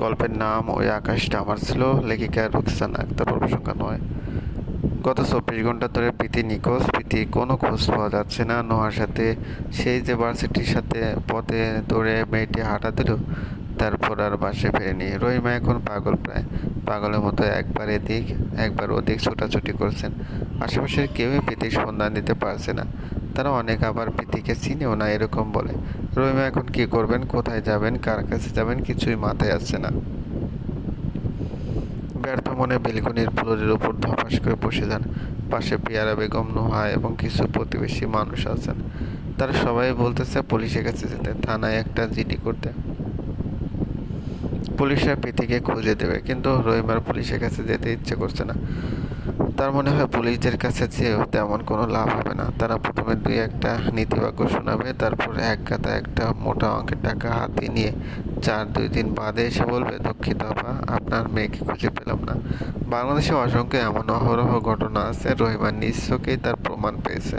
গল্পের নাম ওই আকাশটা আমার ছিল, লেখিকা রুকসানা আক্তার প্রসঙ্গা নয়। গত চব্বিশ ঘণ্টা ধরে প্রীতি নিখোঁজ প্রীতির কোনো খোঁজ পাওয়া যাচ্ছে না নোহার সাথে। সেই যে ভার্সিটির সাথে পথে দৌড়ে মেয়েটি হাঁটা দিল, তারপর আর বাসে ফেরেনি। রহিমা এখন পাগল প্রায়। পাগলের মতো একবার এদিক, একবার ওদিক ছোটাছুটি করছেন। আশেপাশের কেউই প্রীতির সন্ধান দিতে পারছে না। তারা অনেক আবার প্রীতিকে চিনেও না, এরকম বলে। রহিমা এখন কি করবেন, কোথায় যাবেন, কার কাছে যাবেন, কিছুই মাথায় আসছে না। ব্যর্থ মনে বেলকনির ফ্লোরের উপর ধপাস করে বসে যান। পাশে পিয়ারা বেগম, নোহা এবং কিছু প্রতিবেশী মানুষ আছেন। তারা সবাই বলতেছে, পুলিশের কাছে যেতে, থানায় একটা জিডি করতে। পুলিশরা প্রীতিকে খুঁজে দেবে, কিন্তু রহিমার পুলিশের কাছে যেতে ইচ্ছে করছে না। তার মনে হয় পুলিশদের কাছে যেও তেমন কোনো লাভ হবে না। তারা প্রথমে দুই একটা নীতিবাক্য শোনাবে, তারপর এক গাদা একটা মোটা অঙ্কের টাকা হাতে নিয়ে চার, দুই দিন বাদে এসে বলবে, দুঃখিত আপা, আপনার মেয়েকে খুঁজে পেলাম না। বাংলাদেশে অসংখ্য এমন অহরহ ঘটনা আছে, রহিমা নিজ চোখেই তার প্রমাণ পেয়েছে।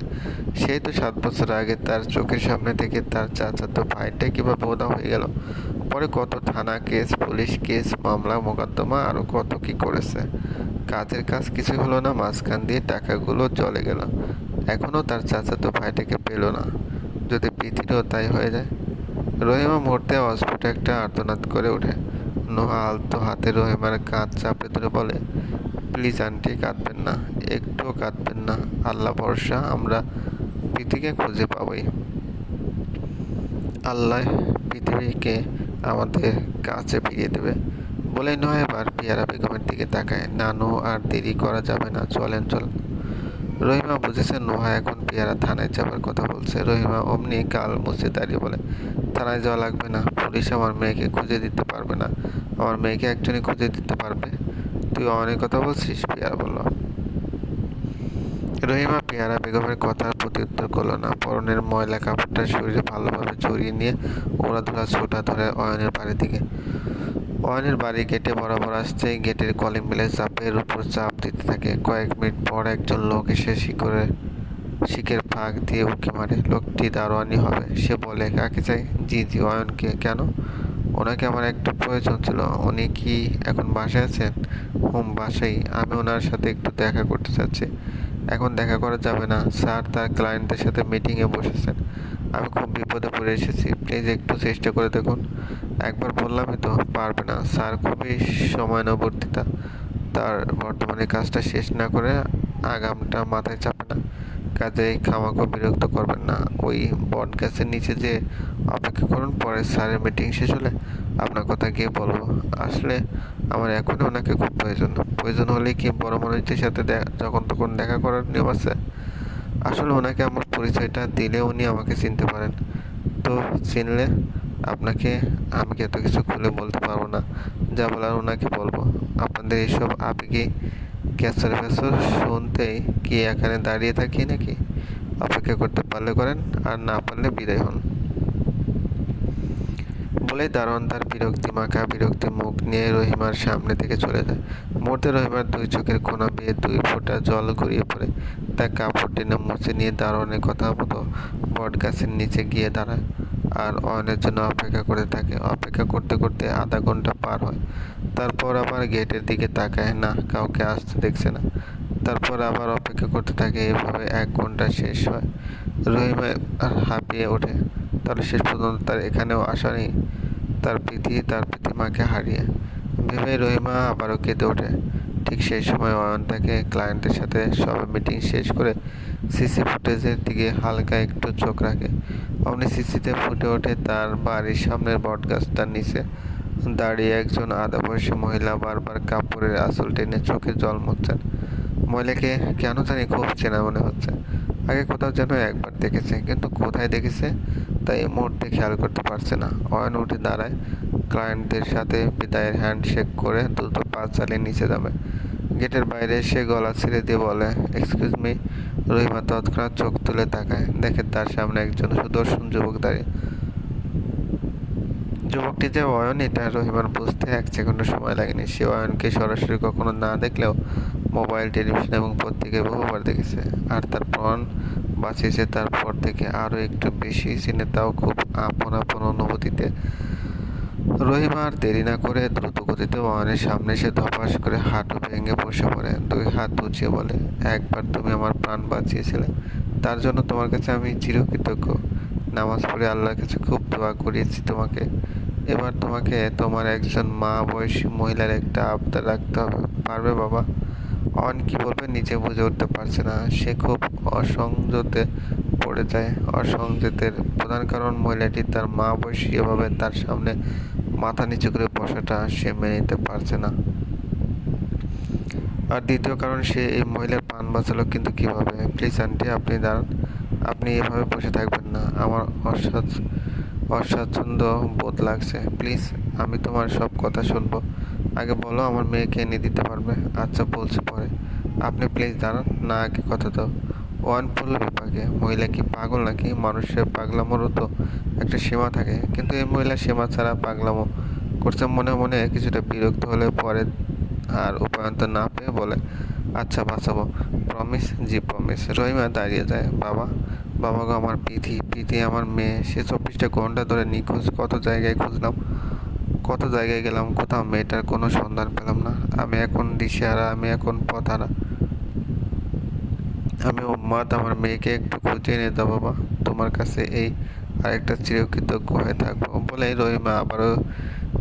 সেই তো সাত বছর আগে তার চোখের সামনে থেকে তার চাচাতো ভাইটা কীভাবে ওদা হয়ে গেল। পরে কত থানা কেস, পুলিশ কেস, মামলা, মোকদ্দমা আরও কত কি করেছে। কাজের কাজ কিছুই হলো না, মাঝখান দিয়ে টাকাগুলো চলে গেল। এখনও তার চাচাতো ভাইটাকে পেল না। যদি পৃথিবীও তাই হয়ে যায়। রহিমা মুহূর্তে অস্ফুট একটা আর্তনাদ করে ওঠে। নোহা আলতো হাতে রহিমার কাঁধ চাপড়ে ধরে বলে, প্লিজ আন্টি, কাঁদবেন না, একটুও কাঁদবেন না। আল্লাহ ভরসা, আমরা পৃথিবীকে খুঁজে পাবই। আল্লাহ পৃথিবীকে আমাদের কাছে ফিরিয়ে দেবে। বলে নয় এবার পিয়ারা বেগমের দিকে তাকায়। নানু, আর দেরি করা যাবে না, চলেন চলেন। রহিমা বুঝেছে নোহা এখন পেয়ারা থানায় যাবার কথা বলছে। রহিমা অমনি কাল মুছে দাঁড়িয়ে বলে, থানায় যাওয়া লাগবে না, পুলিশ আমার মেয়েকে খুঁজে দিতে পারবে না। আমার মেয়েকে একজনই খুঁজে দিতে পারবে। তুই অনেক কথা বলছিস? পিয়ারা বলল। রহিমা পেয়ারা বেগমের কথার প্রতি উত্তর করল না। পরনের ময়লা কাপড়টা শরীরে ভালোভাবে জড়িয়ে নিয়ে ওড়াধুরা ছোটা ধরে অয়নের বাড়ির দিকে অয়নের বাড়ি গেটে বরাবর আসছে গেটের কলিং বেলে চাপের উপর চাপ দিতে থাকে। কয়েক মিনিট পর একজন লোক এসে শিকড়ে শিখের ফাঁক দিয়ে উঁকি মারে। লোকটি দারোয়ানি হবে। সে বলে, কাকে চাই? জি জি, অয়নকে। কেন? ওনাকে আমার একটু প্রয়োজন ছিল। উনি কি এখন বাসায় আছেন? হুম বাসাই আমি ওনার সাথে একটু দেখা করতে চাচ্ছি। এখন দেখা করা যাবে না। স্যার তার ক্লায়েন্টের সাথে মিটিংয়ে বসেছেন। আমি খুব বিপদে পড়ে এসেছি। প্লিজ একটু চেষ্টা করে দেখুন। একবার বললামই তো, পারবে না। স্যার খুবই সময়ানুবর্তিতা। তার বর্তমানে কাজটা শেষ না করে আগামটা মাথায় চাপে না। কাজেই খামাখো বিরক্ত করবেন না। ওই বট গাছের নিচে যে অপেক্ষা করুন, পরে স্যারের মিটিং শেষ হলে আপনার কথা গিয়ে বলব। আসলে আমার এখনই ওনাকে খুব প্রয়োজন। প্রয়োজন হলে কি বড় মানুষদের সাথে যখন তখন দেখা করার নিয়ম আছে? আসলে ওনাকে আমার পরিচয়টা দিলে উনি আমাকে চিনতে পারেন। তো চিনলে আপনাকে আমি এত কিছু খুলে বলতে পারব না। যা বলার ওনাকে বলব। আপনাদের এইসব আবেগে ক্যাসর ফ্যাসর শুনতেই কি এখানে দাঁড়িয়ে থাকি নাকি? অপেক্ষা করতে পারলে করেন, আর না পারলে বিদায় হন। বলেই দারোয়ান তার বিরক্তি মাখা, বিরক্তি মুখ নিয়ে রহিমার সামনে থেকে চলে যায়। মুহূর্তে রহিমার দুই চোখের কোনা বেয়ে দুই ফোঁটা জল গড়িয়ে পড়ে। তার কাপড় টেনে মুছে নিয়ে দারোয়ানের কথা মতো বট গাছের নিচে গিয়ে দাঁড়ায় আর অয়নের জন্য অপেক্ষা করে থাকে। অপেক্ষা করতে করতে আধা ঘণ্টা পার হয়। তারপর আবার গেটের দিকে তাকায়। না, কাউকে আসতে দেখছে না। তারপর আবার অপেক্ষা করতে থাকে। এভাবে এক ঘণ্টা শেষ হয়। রহিমা হাঁপিয়ে ওঠে। তাহলে শেষ পর্যন্ত তার এখানেও আসা নেই। তার প্রীতি, তার প্রীতিমাকে হারিয়ে। ভেবে রহিমা আবারও কেঁদে ওঠে। ঠিক সেই সময় অয়ন তাকে ক্লায়েন্টের সাথে সবে মিটিং শেষ করে সিসি ফুটেজের দিকে হালকা একটু চোখ রাখে। অমনি সিসিতে ফুটে ওঠে তার বাড়ির সামনের বটগাছটার নিচে। দাঁড়িয়ে একজন আধা বয়সী মহিলা বারবার কাপড়ের আসল টেনে চোখে জল মুচ্ছেন মহিলাকে কেন জানি খুব চেনা মনে হচ্ছে। আগে কোথাও যেন একবার দেখেছে, কিন্তু কোথায় দেখেছে? তাই এই মুহূর্তে খেয়াল করতে পারছে না। অয়ন উঠে দাঁড়ায়। ক্লায়েন্টদের সাথে বিদায়ের হ্যান্ডশেক করে দ্রুত পা চালিয়ে নিচে যাবে গেটের বাইরে এসে গলা ছেড়ে দিয়ে বলে, এক্সকিউজ মি। রহিমা তৎক্ষণাৎ চোখ তুলে তাকায়। দেখে তার সামনে একজন সুদর্শন যুবক দাঁড়িয়ে। যুবকটি যে অয়ন, এটা রহিমার বুঝতে এক সেকেন্ড সময় লাগেনি। সে অয়নকে সরাসরি কখনো না দেখলেও মোবাইল, টেলিভিশন এবং পত্রিকায় বহুবার দেখেছে। আর তার প্রাণ বাঁচিয়েছে, তারপর থেকে আরও একটু বেশি চিনে তাও খুব আপন আপন অনুভূতিতে। রহিমা আর দেরি না করে দ্রুত গতিতে অয়নের সামনে এসে ধপাস করে হাঁটু ভেঙে বসে পড়ে। দুই হাত উঁচিয়ে বলে, একবার তুমি আমার প্রাণ বাঁচিয়েছিলে, তার জন্য তোমার কাছে আমি চিরকৃতজ্ঞ। নামাজ পড়ে আল্লাহর কাছে খুব দোয়া করিয়েছি তোমাকে। এবার তোমাকে তোমার একজন মা বয়সী মহিলার একটা আবদার রাখতে হবে। পারবে বাবা? অন কি বলবে নিজে বুঝে উঠতে পারছে না, সে খুব অসংযতে পড়ে যায়। অসংযতের প্রধান কারণ মহিলাটি তার মা বয়সী এভাবে তার সামনে মাথা নিচু করে বসাটা সে মেনে নিতে পারছে না। আর দ্বিতীয় কারণ, সে এই মহিলার পান বাঁচালো, কিন্তু কীভাবে? প্লিজ আন্টি, আপনি দাঁড়ান। আপনি এভাবে বসে থাকবেন না। আমার অস্বাচ অস্বাচ্ছন্দ্য বোধ লাগছে। প্লিজ, আমি তোমার সব কথা শুনব। আগে বলো, আমার মেয়েকে এনে দিতে পারবে? আচ্ছা বলছি পরে। আপনি প্লিজ দাঁড়ান, না আগে কথা দাও। ওয়ান পড়ল বিপাকে, মহিলা কি পাগল নাকি? মানুষের পাগলামোরও তো একটা সীমা থাকে। কিন্তু এই মহিলা সীমা ছাড়া পাগলামো করছে মনে মনে কিছুটা বিরক্ত হলে পরে আর উপায়ন্ত না পেয়ে বলে আচ্ছা বাঁচাবো। প্রমিস জি প্রমিস রহিমা দাঁড়িয়ে যায়, বাবা বাবা গো, আমার পিথি পিথি আমার মেয়ে, সে চব্বিশটা ঘণ্টা ধরে নিখোঁজ, কত জায়গায় খুঁজলাম কত জায়গায় গেলাম, কোথাও মেয়েটার কোনো সন্ধান পেলাম না। আমি এখন দিশেহারা, আমি এখন পথারা। আমি উম্মাদ, আমার মেয়েকে একটু খুঁজে এনে দাও বাবা। তোমার কাছে এই আরেকটা চিরকৃতজ্ঞ হয়ে থাকব বলে রহিমা আবারও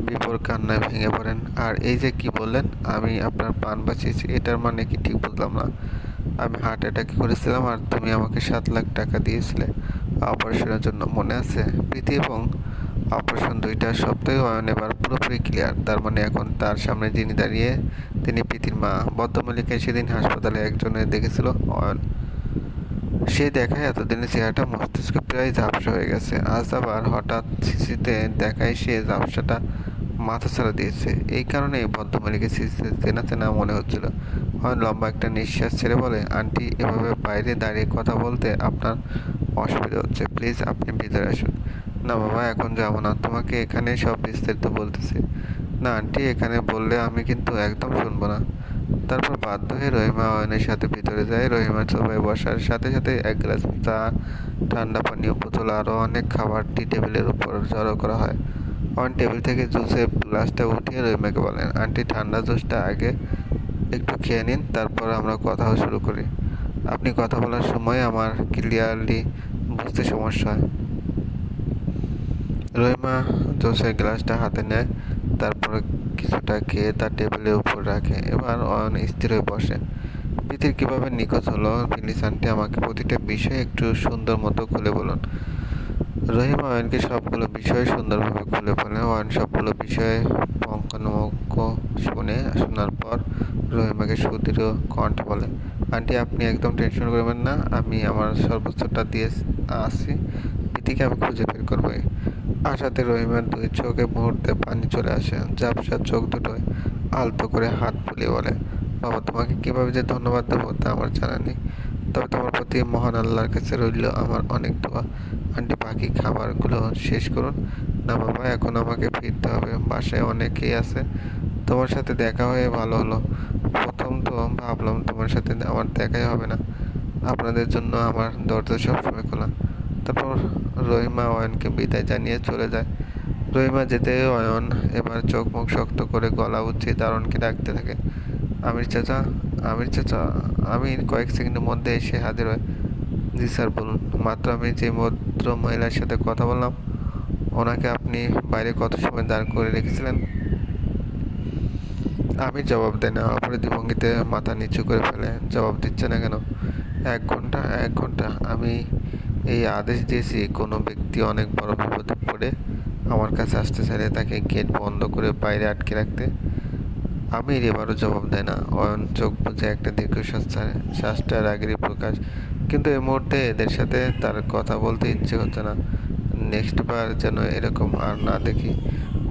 বিপর কান্নায় ভেঙে পড়েন। আর এই যে কি বললেন, আমি আপনার প্রাণ বাঁচিয়েছি, এটার মানে কি ঠিক বুঝলাম না। আমি হার্ট অ্যাটাক করেছিলাম আর তুমি আমাকে সাত লাখ টাকা দিয়েছিলে। অপারেশনের জন্য মনে আছে? প্রীতি এবং অপারেশন দুইটা সপ্তাহে অয়ন এবার পুরোপুরি ক্লিয়ার তার মানে এখন তার সামনে যিনি দাঁড়িয়ে, তিনি প্রীতির মা। বদ্ধমল্লিকে সেদিন হাসপাতালে একজনে দেখেছিল। অয়ন, সে দেখায় এতদিনের চেহারাটা মস্তিষ্ক প্রায় ঝাপসা হয়ে গেছে। আজ আবার হঠাৎ সিসিতে দেখায় সে ঝাপসাটা মাথা ছাড়া দিয়েছে। এই কারণে ভদ্রমালিকে সিসিতে চেনা চেনা মনে হচ্ছিল। হয় লম্বা একটা নিঃশ্বাস ছেড়ে বলে, আন্টি, এভাবে বাইরে দাঁড়িয়ে কথা বলতে আপনার অসুবিধা হচ্ছে। প্লিজ, আপনি ভিতরে আসুন। না বাবা, এখন যাব না। তোমাকে এখানে সব বিস্তারিত বলতেছি। না, আন্টি, এখানে বললে আমি কিন্তু একদম শুনব না। তারপর বাধ্য হয়ে রহিমা অয়নের সাথে ভিতরে যায়। রহিমার সবাই বসার সাথে সাথে এক গ্লাস চা, ঠান্ডা পানীয় বোতল আরও অনেক খাবার টি টেবিলের উপর জড়ো করা হয়। অন টেবিল থেকে জুসের গ্লাসটা উঠিয়ে রহিমাকে বলেন, আন্টি, ঠান্ডা জুসটা আগে একটু খেয়ে নিন, তারপর আমরা কথা শুরু করি। আপনি কথা বলার সময় আমার ক্লিয়ারলি বুঝতে সমস্যা হয়। রহিমা জোসের গ্লাসটা হাতে নেয়, তারপর কিছুটা খেয়ে তার টেবিলের উপর রাখে। এবার অয়ন স্থির হয়ে বসে। পৃথিবীর কীভাবে নিখোঁজ হলো? আন্টি, আমাকে প্রতিটা বিষয় একটু সুন্দর মতো খুলে বলুন। রহিমা অয়নকে সবগুলো বিষয় সুন্দরভাবে খুলে বলে। অয়ন সবগুলো বিষয়ে পঙ্কানুমক্ষ শুনে শোনার পর রহিমাকে সুদৃঢ় কণ্ঠ বলে, আন্টি, আপনি একদম টেনশন করবেন না। আমি আমার সর্বোচ্চটা দিয়ে আসি। প্রীতিকে আমি খুঁজে বের করবোই। আশাতে রহিমার দুই চোখে মুহূর্তে পানি চলে আসে। ঝাপসা চোখ দুটোয় আলতো করে হাত ফুলিয়ে বলে, বাবা, তোমাকে কীভাবে যে ধন্যবাদ দেবো তা আমার জানা নেই। তবে তোমার প্রতি মহান আল্লাহর কাছে রইল আমার অনেক দোয়া। আন্টি বাকি খাবারগুলো শেষ করুন। না বাবা, এখন আমাকে ফিরতে হবে। বাসায় অনেকেই আছে। তোমার সাথে দেখা হয়ে ভালো হলো। প্রথম তো ভাবলাম তোমার সাথে আমার দেখাই হবে না। আপনাদের জন্য আমার দরজা সবসময় খোলা। তারপর রহিমা অয়নকে বিদায় জানিয়ে চলে যায়। রহিমা যেতে অয়ন এবার চোখ মুখ শক্ত করে গলা উঠিয়ে দারণকে ডাকতে থাকে। আমির চাচা আমির চাচা, আমির কয়েক সেকেন্ডের মধ্যে এসে হাজির হয়। জি স্যার, বলুন। মাত্র আমি যে ভদ্র মহিলার সাথে কথা বললাম, ওনাকে আপনি বাইরে কত সময় দাঁড় করে রেখেছিলেন? আমি জবাব দেয় না। অপরাধী ভঙ্গিতে মাথা নিচু করে ফেলে। জবাব দিচ্ছে না কেন? এক ঘণ্টা এক ঘণ্টা। আমি এই আদেশ দিয়েছি, কোনো ব্যক্তি অনেক বড় বিপদে পড়ে আমার কাছে আসতে চাইলে তাকে গেট বন্ধ করে বাইরে আটকে রাখতে। আমি এবারও জবাব দেয় না। অয়ন চোখ বুঝে একটা দীর্ঘশ্বাস ছাড়ে। শ্বাসটার প্রকাশ। কিন্তু এই মুহূর্তে এদের সাথে তার কথা বলতে ইচ্ছে হচ্ছে না। নেক্সট বার যেন এরকম আর না দেখি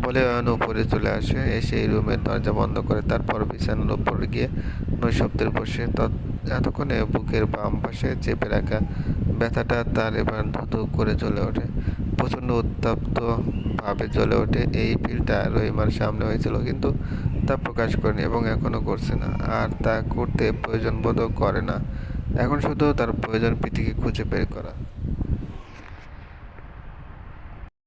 বলে অয়ন উপরে চলে আসে। এসে এই রুমের দরজা বন্ধ করে তারপর বিছানার উপর গিয়ে নৈশব্দের বসে। তৎ এতক্ষণে বুকের বাম পাশে চেপে রাখা ব্যথাটা তার এবার ধুধু করে চলে ওঠে। প্রচণ্ড উত্তপ্ত ভাবে জ্বলে ওঠে। এই ফিলটা রহিমার সামনে হয়েছিল কিন্তু তা প্রকাশ করেনি এবং এখনও করছে না। আর তা করতে প্রয়োজন বোধও করে না। এখন শুধু তার প্রয়োজন পৃথিবী খুঁজে বের করা।